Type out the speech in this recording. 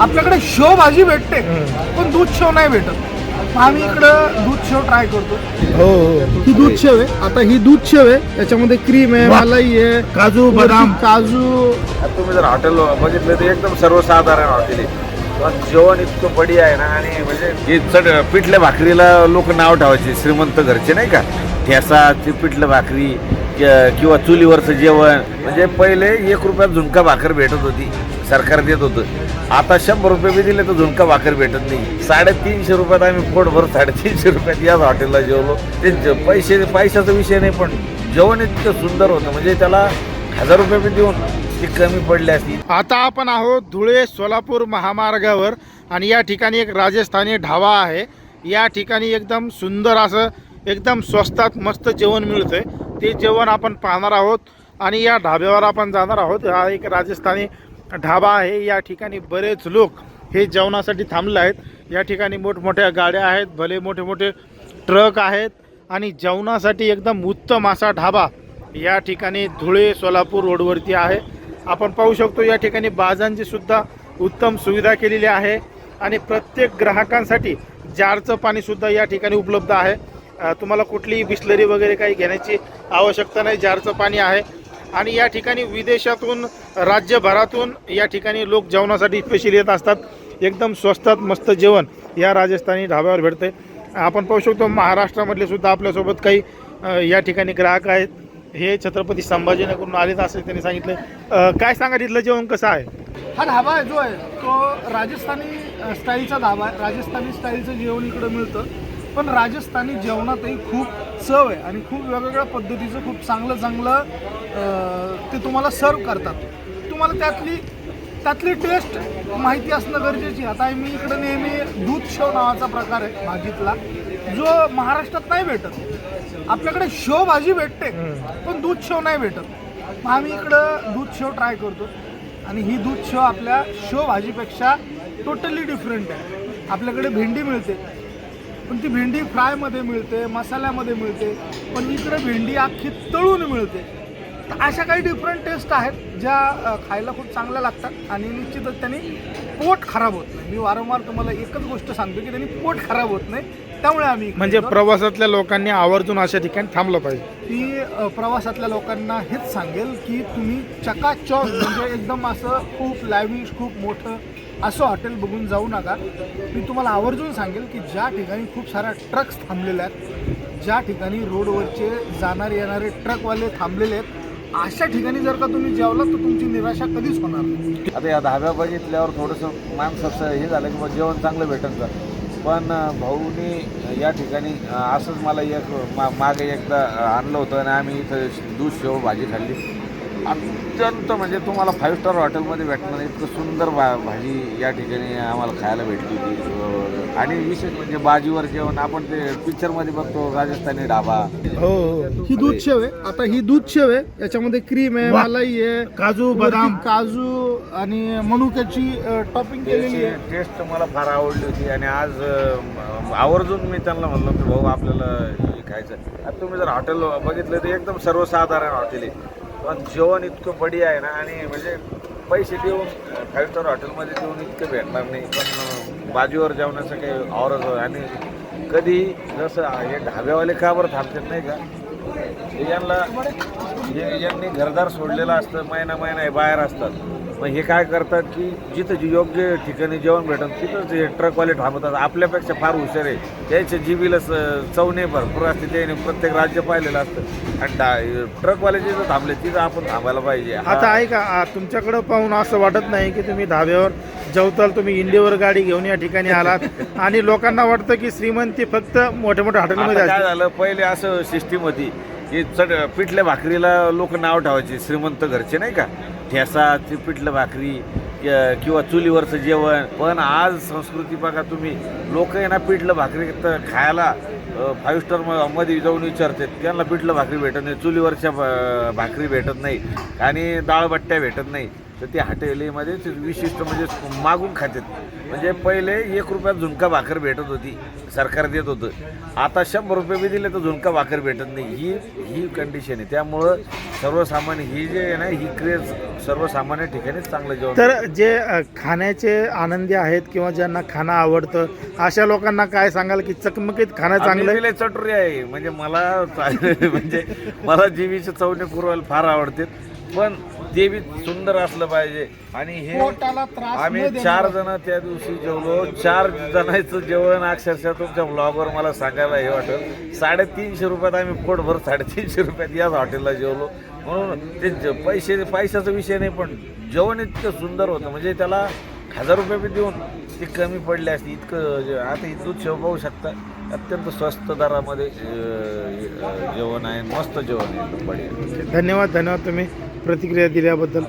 आपल्याकडे शेव भाजी भेटते पण दूध शेव नाही भेटत. आम्ही इकडं दूध शेव ट्राय करतो. हो हो. ही दूध शेव आहे. आता ही दूध शेव आहे. याच्यामध्ये क्रीम आहे. मलाई आहे काजू बदाम. काजू. तुम्ही जर हॉटेल बघितलं तर एकदम सर्वसाधारण हॉटेल आहे. पण जेवण इतकं बडी आहे ना आणि म्हणजे हे चढ पिठल्या भाकरीला लोक नाव ठेवायचे श्रीमंत घरचे नाही का? ठेसा ती पिठलं भाकरी किंवा चुलीवरचं जेवण. म्हणजे पहिले एक रुपयात झुणका भाकर भेटत होती. सरकार देत होतं. आता शंभर रुपये बी दिले तर झुणका भाकर भेटत नाही. साडेतीनशे रुपयात आम्ही पोटभर साडेतीनशे रुपयात याच हॉटेलला जेवलो. ते पैसे पैशाचा विषय नाही पण जेवण इतकं सुंदर होतं. म्हणजे त्याला हजार रुपये बी देऊन ती कमी पडली असती. आता आपण आहोत धुळे सोलापूर महामार्गावर आणि या ठिकाणी एक राजस्थानी ढाबा आहे. या ठिकाणी एकदम सुंदर असं एकदम स्वस्तात मस्त जेवण मिळतंय. ते जेवण आपण पाहणार आहोत आणि या ढाब्यावर आपण जाणार आहोत. हा एक राजस्थानी ढाबा आहे. या ठिकाणी बरेच लोक हे जेवणासाठी थांबले आहेत. या ठिकाणी मोठमोठ्या गाड्या आहेत. भले मोठे मोठे ट्रक आहेत. आणि जेवणासाठी एकदम उत्तम असा ढाबा या ठिकाणी धुळे सोलापूर रोडवरती आहे. आपण पाहू शकतो या ठिकाणी बाजांची सुद्धा उत्तम सुविधा केलेली आहे. आणि प्रत्येक ग्राहकांसाठी जारचं पाणीसुद्धा या ठिकाणी उपलब्ध आहे. तुम्हाला कुठलीही बिस्लरी वगैरे काही घेण्याची आवश्यकता नाही. जारचं पाणी आहे. आणि या ठिकाणी विदेशातून राज्यभरातून या ठिकाणी लोक जेवणासाठी स्पेशल येत असतात. एकदम स्वस्तात मस्त जेवण या राजस्थानी ढाब्यावर भेटते आपण पाहू शकतो महाराष्ट्रामधले सुद्धा आपल्यासोबत काही या ठिकाणी ग्राहक आहेत. हे छत्रपती संभाजीनगरून आलेत असं त्यांनी सांगितलं काय सांगा तिथलं जेवण कसं आहे? हा ढाबा आहे जो आहे तो राजस्थानी स्टाईलचा ढाबा आहे. राजस्थानी स्टाईलचं जेवण इकडं मिळतं. पण राजस्थानी जेवणातही खूप चव आहे आणि खूप वेगवेगळ्या पद्धतीचं खूप चांगलं चांगलं ते तुम्हाला सर्व करतात. तुम्हाला त्यातली त्यातली टेस्ट माहिती असणं गरजेची आहे. आता मी इकडं नेहमी दूध शेव नावाचा प्रकार आहे भाजीतला. जो महाराष्ट्रात नाही भेटत. आपल्याकडे शेव भाजी भेटते पण दूध शेव नाही भेटत. मग आम्ही इकडं दूध शेव ट्राय करतो. आणि ही दूध शेव आपल्या शेव भाजीपेक्षा टोटली डिफरंट आहे. आपल्याकडे भेंडी मिळते. पण ती भेंडी फ्रायमध्ये मिळते मसाल्यामध्ये मिळते पण इकडे भेंडी अख्खी तळून मिळते. तर अशा काही डिफरंट टेस्ट आहेत ज्या खायला खूप चांगल्या लागतात आणि निश्चितच त्यांनी पोट खराब होत नाही. मी वारंवार तुम्हाला एकच गोष्ट सांगतो की त्यांनी पोट खराब होत नाही. त्यामुळे आम्ही म्हणजे. प्रवासातल्या लोकांनी आवर्जून अशा ठिकाणी थांबलं पाहिजे. ती प्रवासातल्या लोकांना हेच सांगेल की तुम्ही चकाचक म्हणजे एकदम असं खूप लॅविश खूप मोठं असं हॉटेल बघून जाऊ नका. मी तुम्हाला आवर्जून सांगेल की ज्या ठिकाणी खूप साऱ्या ट्रक्स थांबलेल्या आहेत ज्या ठिकाणी रोडवरचे जाणारे येणारे ट्रकवाले थांबलेले आहेत अशा ठिकाणी जर का तुम्ही जेवलात तर तुमची निराशा कधीच होणार नाही. आता या धाब्या बघितल्यावर थोडंसं माणसाचं हे झालं की बा जेवण चांगलं भेटत का पण भाऊनी या ठिकाणी असंच मला एक मा मागे एकदा आणलं होतं आणि आम्ही इथं दूध शेव भाजी खाल्ली. अत्यंत म्हणजे तुम्हाला फाईव्ह स्टार हॉटेलमध्ये भेटणार इतकं सुंदर भा भाजी या ठिकाणी आम्हाला खायला भेटली होती. आणि विशेष म्हणजे बाजीवर जेवण आपण ते पिक्चरमध्ये बघतो राजस्थानी ढाबा. हो हो. ही दूध शेव आहे. आता ही दूध शेव आहे. याच्यामध्ये क्रीम आहे. मलाई आहे काजू बदाम. काजू आणि मनुक्याची टॉपिंग केलेली आहे. टेस्ट मला फार आवडली होती. आणि आज आवर्जून मी त्यांना म्हणलो की भाऊ आपल्याला हे खायचं आता तुम्ही जर हॉटेल बघितलं तर एकदम सर्वसाधारण हॉटेल आहे. पण जेवण इतकं बडी आहे ना आणि म्हणजे पैसे देऊन फाईव्ह स्टार हॉटेलमध्ये देऊन इतकं भेटणार नाही पण बाजूवर जेवणाचं काही आवरच आणि कधी जसं हे ढाब्यावाले का बरं थांबतात नाही का? यांना हे यांनी घरदार सोडलेलं असतं महिना महिना हे बाहेर असतात. मग हे काय करतात की जिथं जी योग्य ठिकाणी जेवण भेटत तिथंच हे ट्रकवाले थांबतात. आपल्यापेक्षा फार हुशार आहे. त्याच्या जिबीला चवणे भरपूर असते त्याने प्रत्येक राज्य पाहिलेलं असतं. आणि डा- ट्रकवाले जिथं थांबले तिथं आपण थांबायला पाहिजे. आता ऐका आ, तुमच्याकडं पाहून असं वाटत नाही की तुम्ही धाब्यावर जेवताल तुम्ही इंडियावर गाडी घेऊन या ठिकाणी आलात. आणि लोकांना वाटतं की श्रीमंती फक्त मोठ्या मोठ्या हॉटेलमध्ये काय झालं पहिले असं सिस्टीम होती. की चढ पिठल्या भाकरीला लोक नाव ठेवायचे श्रीमंत घरचे नाही का? ठेसा पिठलं भाकरी किंवा चुलीवरचं जेवण. पण आज संस्कृती बघा तुम्ही लोक आहे ना पिठलं भाकरी तर खायला फाईव्ह स्टारमध्ये जाऊन विचारतात त्यांना पिठलं भाकरी भेटत नाही चुलीवरच्या भा- भाकरी भेटत नाही आणि डाळबट्ट्या भेटत नाही. तर ते हॉटेलीमध्ये विशिष्ट म्हणजे मागून खातात म्हणजे पहिले एक रुपयात झुणका भाकर भेटत होती सरकार देत होतं. आता शंभर रुपये बी दिले तर झुणका भाकर भेटत नाही. ही ही कंडिशन आहे. त्यामुळं सर्वसामान्य ही जे आहे ना ही क्रेज सर्वसामान्य ठिकाणीच चांगलं जेवण तर जे खाण्याचे आनंदी आहेत किंवा ज्यांना खाणं आवडतं अशा लोकांना काय सांगाल की चकमकीत खाणं चांगलं? चटुरी आहे. म्हणजे मला चा- म्हणजे मला जीवीचे चवणे पुरवायला फार आवडते. पण ते बी सुंदर असलं पाहिजे. आणि हे आम्ही. चार जण त्या दिवशी जेवलो. चार जणांचं जेवण अक्षरशः तुमच्या ब्लॉगवर मला सांगायला हे वाटलं. साडेतीनशे रुपयात आम्ही पोटभर साडेतीनशे रुपयात याच हॉटेलला जेवलो. म्हणून ते ज- पैसे पैशाचा विषय नाही पण जेवण इतकं सुंदर होतं. म्हणजे त्याला हजार रुपये बी देऊन ते कमी पडले असते. इतकं जे- आता दूध शेव पाहू शकता. अत्यंत स्वस्त दरामध्ये जेवण आहे. मस्त जेवण आहे. धन्यवाद धन्यवाद तुम्ही. प्रतिक्रिया दिल्याबद्दल.